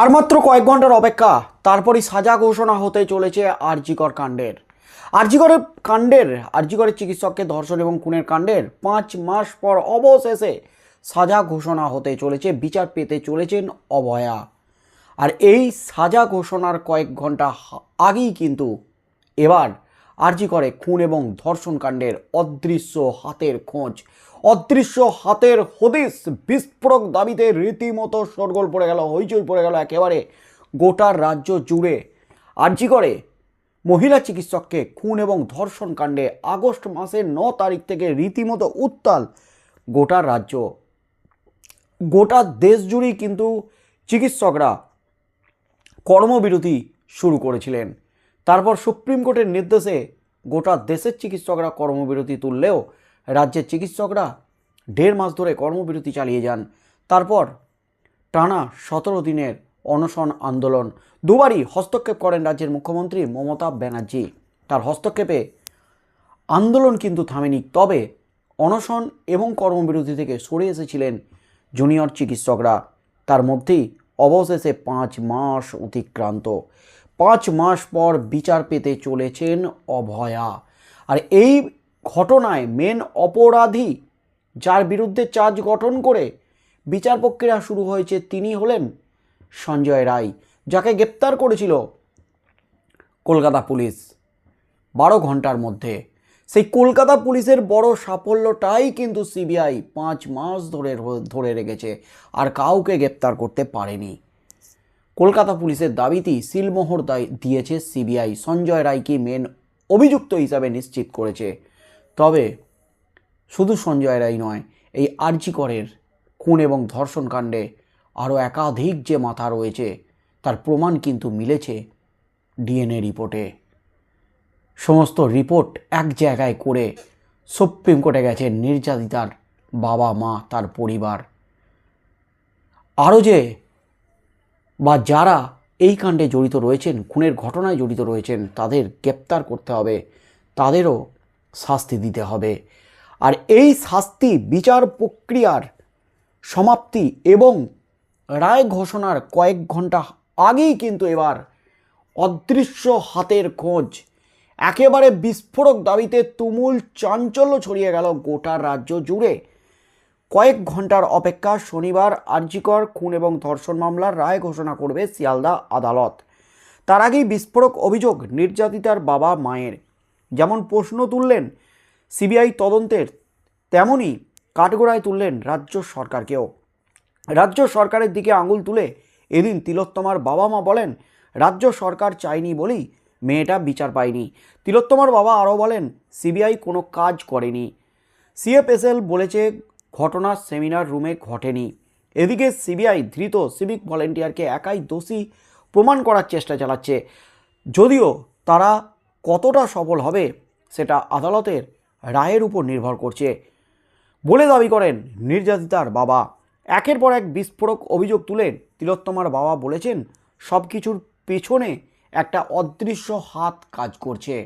আর মাত্র কয়েক ঘণ্টার অপেক্ষা, তারপরই সাজা ঘোষণা হতে চলেছে আরজিকর কাণ্ডের। আরজিকরের কাণ্ডের, আরজিকরের চিকিৎসককে ধর্ষণ এবং খুনের কাণ্ডের পাঁচ মাস পর অবশেষে সাজা ঘোষণা হতে চলেছে, বিচার পেতে চলেছেন অভয়া আর এই সাজা ঘোষণার কয়েক ঘণ্টা আগেই কিন্তু এবার আরজি করে খুন এবং ধর্ষণ কাণ্ডের অদৃশ্য হাতের খোঁজ। অদৃশ্য হাতের হদিস, বিস্ফোরক দাবিতে রীতিমতো শোরগোল পড়ে গেল, হইচই পড়ে গেল একেবারে গোটা রাজ্য জুড়ে। আরজি করে মহিলা চিকিৎসককে খুন এবং ধর্ষণ কাণ্ডে আগস্ট মাসের ন তারিখ থেকে রীতিমতো উত্তাল গোটা রাজ্য। গোটা দেশ জুড়েই কিন্তু চিকিৎসকরা কর্মবিরতি শুরু করেছিলেন। তারপর সুপ্রিম কোর্টের নির্দেশে গোটা দেশের চিকিৎসকরা কর্মবিরতি তুললেও রাজ্যের চিকিৎসকরা দেড় মাস ধরে কর্মবিরতি চালিয়ে যান। তারপর টানা সতেরো দিনের অনশন আন্দোলন। দুবারই হস্তক্ষেপ করেন রাজ্যের মুখ্যমন্ত্রী মমতা ব্যানার্জি। তার হস্তক্ষেপে আন্দোলন কিন্তু থামেনি, তবে অনশন এবং কর্মবিরতি থেকে সরে এসেছিলেন জুনিয়র চিকিৎসকরা। তার মধ্যেই অবশেষে পাঁচ মাস অতিক্রান্ত। পাঁচ মাস পর বিচার পেতে চলেছেন অভয়া। আর এই ঘটনায় মেন অপরাধী যার বিরুদ্ধে চার্জ গঠন করে বিচার প্রক্রিয়া শুরু হয়েছে তিনি হলেন সঞ্জয় রায়, যাকে গ্রেপ্তার করেছিল কলকাতা পুলিশ বারো ঘণ্টার মধ্যে। সেই কলকাতা পুলিশের বড় সাফল্যটাই কিন্তু সিবিআই পাঁচ মাস ধরে ধরে রেখেছে, আর কাউকে গ্রেপ্তার করতে পারেনি। কলকাতা পুলিশের দাবিতেই সিলমোহর দায় দিয়েছে সিবিআই। সঞ্জয় রায়কে মেন অভিযুক্ত হিসাবে নিশ্চিত করেছে। তবে শুধু সঞ্জয় রায় নয়, এই আরজি করের খুন এবং ধর্ষণ কাণ্ডে আরও একাধিক যে মাথা রয়েছে, তার প্রমাণ কিন্তু মিলেছে ডিএনএ রিপোর্টে। সমস্ত রিপোর্ট এক জায়গায় করে সুপ্রিম কোর্টে গেছে নির্যাতিতার বাবা মা তার পরিবার। আরও যে বা যারা এই কাণ্ডে জড়িত রয়েছেন, খুনের ঘটনায় জড়িত রয়েছেন, তাদের গ্রেপ্তার করতে হবে, তাদেরও শাস্তি দিতে হবে। আর এই শাস্তি, বিচার প্রক্রিয়ার সমাপ্তি এবং রায় ঘোষণার কয়েক ঘণ্টা আগেই কিন্তু এবার অদৃশ্য হাতের খোঁজ, একেবারে বিস্ফোরক দাবিতে তুমুল চাঞ্চল্য ছড়িয়ে গেল গোটা রাজ্য জুড়ে। কয়েক ঘণ্টার অপেক্ষা শনিবার আরজিকর, খুন এবং ধর্ষণ মামলার রায় ঘোষণা করবে শিয়ালদা আদালত। তার আগেই বিস্ফোরক অভিযোগ নির্যাতিতার বাবা মায়ের। যেমন প্রশ্ন তুললেন সিবিআই তদন্তের, তেমনই কাঠগোড়ায় তুললেন রাজ্য সরকারকেও। রাজ্য সরকারের দিকে আঙুল তুলে এদিন তিলোত্তমার বাবা মা বলেন, রাজ্য সরকার চায়নি বলেই মেয়েটা বিচার পায়নি। তিলোত্তমার বাবা আরও বলেন, সিবিআই কোনো কাজ করেনি। সিএফএসএল বলেছে ঘটনা সেমিনার রুমে ঘটেনি। এদিকে সিবিআই ধৃত সিভিক ভলেন্টিয়ারকে একাই দোষী প্রমাণ করার চেষ্টা চালাচ্ছে। যদিও তারা কতটা সফল হবে সেটা আদালতের রায়ের উপর নির্ভর করছে। বলে দাবি করেন নির্যাতিতার বাবা। একের পর এক বিস্ফোরক অভিযোগ তুলে তিলোত্তমার বাবা বলেছেন সব কিছুর পেছনে একটা অদৃশ্য হাত কাজ করছে।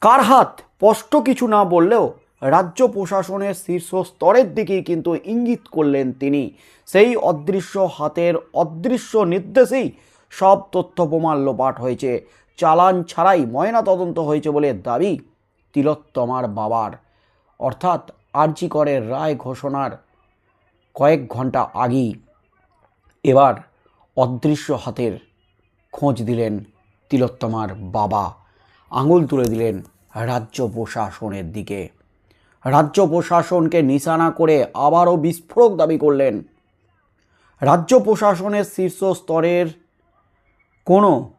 কার হাত? স্পষ্ট কিছু না বললেও রাজ্য প্রশাসনের শীর্ষ স্তরের দিকেই কিন্তু ইঙ্গিত করলেন তিনি। সেই অদৃশ্য হাতের অদৃশ্য নির্দেশেই সব তথ্য প্রমাণ লোপাট হয়েছে। চালান ছাড়াই ময়না তদন্ত হয়েছে বলে দাবি তিলোত্তমার বাবার। অর্থাৎ আরজি করের রায় ঘোষণার কয়েক ঘণ্টা আগেই। এবার অদৃশ্য হাতের খোঁজ দিলেন তিলোত্তমার বাবা। আঙুল তুলে দিলেন রাজ্য প্রশাসনের দিকে। রাজ্য প্রশাসনকে নিশানা করে আবারও বিস্ফোরক দাবি করলেন। রাজ্য প্রশাসনের শীর্ষ স্তরের কোনো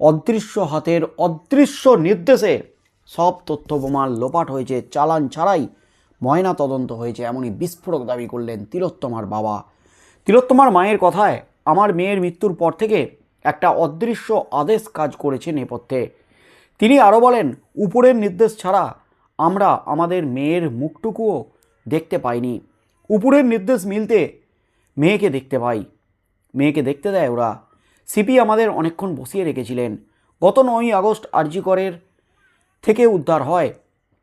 অদৃশ্য হাতের অদৃশ্য নির্দেশে সব তথ্য প্রমাণ লোপাট হয়েছে, চালান ছাড়াই ময়না তদন্ত হয়েছে এমনই বিস্ফোরক দাবি করলেন তিলোত্তমার বাবা। তিলোত্তমার মায়ের কথায়, আমার মেয়ের মৃত্যুর পর থেকে একটা অদৃশ্য আদেশ কাজ করেছে নেপথ্যে। তিনি আরও বলেন, উপরের নির্দেশ ছাড়া আমরা আমাদের মেয়ের মুখটুকুও দেখতে পাইনি। উপরের নির্দেশ মিলতে মেয়েকে দেখতে পাই। মেয়েকে দেখতে দেয় ওরা। সিপি আমাদের অনেকক্ষণ বসিয়ে রেখেছিলেন। গত নয়ই আগস্ট আরজি করের থেকে উদ্ধার হয়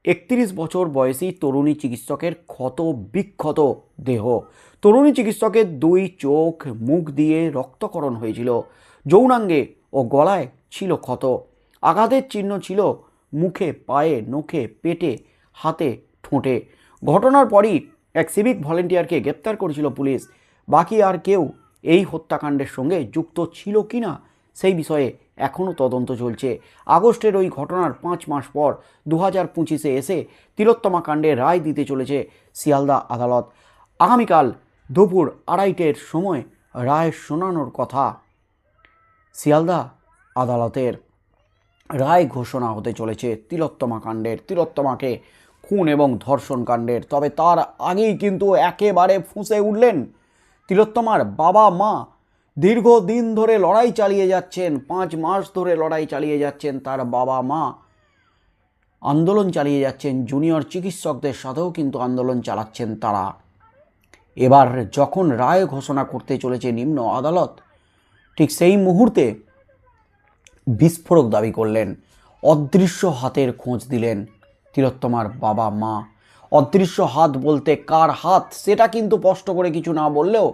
একত্রিশ বছর বয়সী তরুণী চিকিৎসকের ক্ষত বিক্ষত দেহ। তরুণী চিকিৎসকের দুই চোখ, মুখ দিয়ে রক্তকরণ হয়েছিল। যৌনাঙ্গে ও গলায় ছিল ক্ষত। আঘাতের চিহ্ন ছিল মুখে, পায়ে, নখে, পেটে, হাতে, ঠোঁটে। ঘটনার পরই এক সিভিক ভলেন্টিয়ারকে গ্রেপ্তার করেছিল পুলিশ। বাকি আর কেউ এই হত্যাকাণ্ডের সঙ্গে যুক্ত ছিল কি না সেই বিষয়ে এখনও তদন্ত চলছে। আগস্টের ওই ঘটনার পাঁচ মাস পর দু হাজার পঁচিশে এসে তিলোত্তমা কাণ্ডে রায় দিতে চলেছে শিয়ালদা আদালত। আগামীকাল দুপুর আড়াইটের সময় রায় শোনানোর কথা শিয়ালদা আদালতের। রায় ঘোষণা হতে চলেছে তিলোত্তমা কাণ্ডের। তিলোত্তমাকে খুন এবং ধর্ষণ কাণ্ডের। তবে তার আগেই কিন্তু একেবারে ফুঁসে উঠলেন তিলোত্তমার বাবা মা। দীর্ঘদিন ধরে লড়াই চালিয়ে যাচ্ছেন, পাঁচ মাস ধরে লড়াই চালিয়ে যাচ্ছেন তার বাবা মা। আন্দোলন চালিয়ে যাচ্ছেন, জুনিয়র চিকিৎসকদের সাথেও কিন্তু আন্দোলন চালাচ্ছেন তারা। এবার যখন রায় ঘোষণা করতে চলেছে নিম্ন আদালত, ঠিক সেই মুহূর্তে বিস্ফোরক দাবি করলেন। অদৃশ্য হাতের খোঁজ দিলেন তিলোত্তমার বাবা মা। অদৃশ্য হাত বলতে কার হাত সেটা কিন্তু স্পষ্ট করে কিছু না বললেও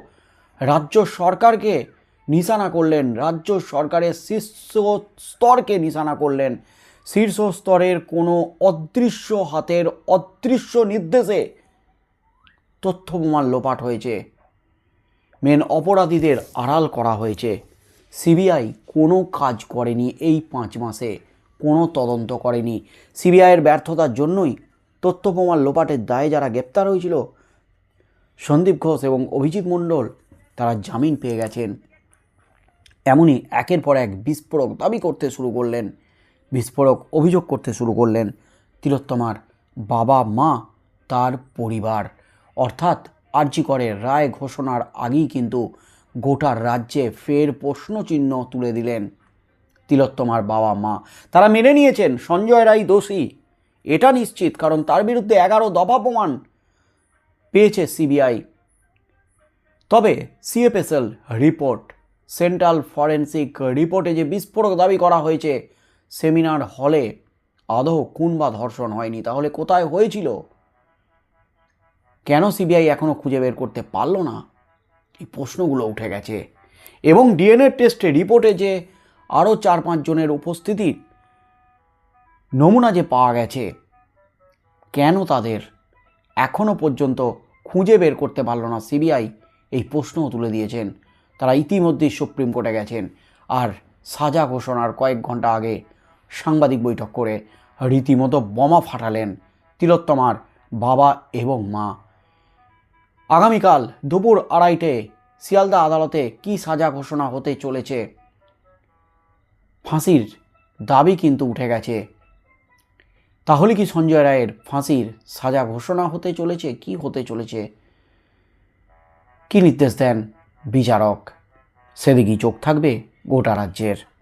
রাজ্য সরকারকে নিশানা করলেন। রাজ্য সরকারের শীর্ষ স্তরকে নিশানা করলেন। শীর্ষ স্তরের কোনো অদৃশ্য হাতের অদৃশ্য নির্দেশে তথ্য প্রমাণ লোপাট হয়েছে। মেন অপরাধীদের আড়াল করা হয়েছে। সিবিআই কোনো কাজ করেনি এই পাঁচ মাসে, কোনো তদন্ত করেনি। সিবিআইয়ের ব্যর্থতার জন্যই তথ্য প্রমাণ লোপাটের দায়ে যারা গ্রেপ্তার হয়েছিল, সন্দীপ ঘোষ এবং অভিজিৎ মণ্ডল, তারা জামিন পেয়ে গেছেন। এমনই একের পর এক বিস্ফোরক দাবি করতে শুরু করলেন। বিস্ফোরক অভিযোগ করতে শুরু করলেন তিলোত্তমার বাবা মা, তার পরিবার। অর্থাৎ আর্যিকরের রায় ঘোষণার আগেই কিন্তু গোটা রাজ্যে ফের প্রশ্নচিহ্ন তুলে দিলেন। তিলোত্তমার বাবা মা, তারা মেনে নিয়েছেন, সঞ্জয় রায় দোষী। এটা নিশ্চিত, কারণ তার বিরুদ্ধে এগারো দফা প্রমাণ পেয়েছে সিবিআই। তবে সিএফএসএল রিপোর্ট, সেন্ট্রাল ফরেন্সিক রিপোর্টে যে বিস্ফোরক দাবি করা হয়েছে, সেমিনার হলে আদৌ কোন বা ধর্ষণ হয়নি, তাহলে কোথায় হয়েছিল? কেন সিবিআই এখনও খুঁজে বের করতে পারল না? এই প্রশ্নগুলো উঠে গেছে। এবং ডিএনএ টেস্টে রিপোর্টে যে আরও চার পাঁচ জনের উপস্থিতি নমুনা যে পাওয়া গেছে, কেন তাদের এখনও পর্যন্ত খুঁজে বের করতে পারল না সিবিআই, এই প্রশ্নও তুলে দিয়েছেন। তারা ইতিমধ্যেই সুপ্রিম কোর্টে গেছেন আর সাজা ঘোষণার কয়েক ঘণ্টা আগে সাংবাদিক বৈঠক করে রীতিমতো বোমা ফাটালেন তিলোত্তমার বাবা এবং মা। আগামীকাল দুপুর আড়াইটে শিয়ালদা আদালতে কি সাজা ঘোষণা হতে চলেছে? ফাঁসির দাবি কিন্তু উঠে গেছে। তাহলে কি সঞ্জয় রায়ের ফাঁসির সাজা ঘোষণা হতে চলেছে? কি হতে চলেছে? কি নির্দেশ দেন বিচারক? সেদিকেই চোখ থাকবে গোটা রাজ্যের।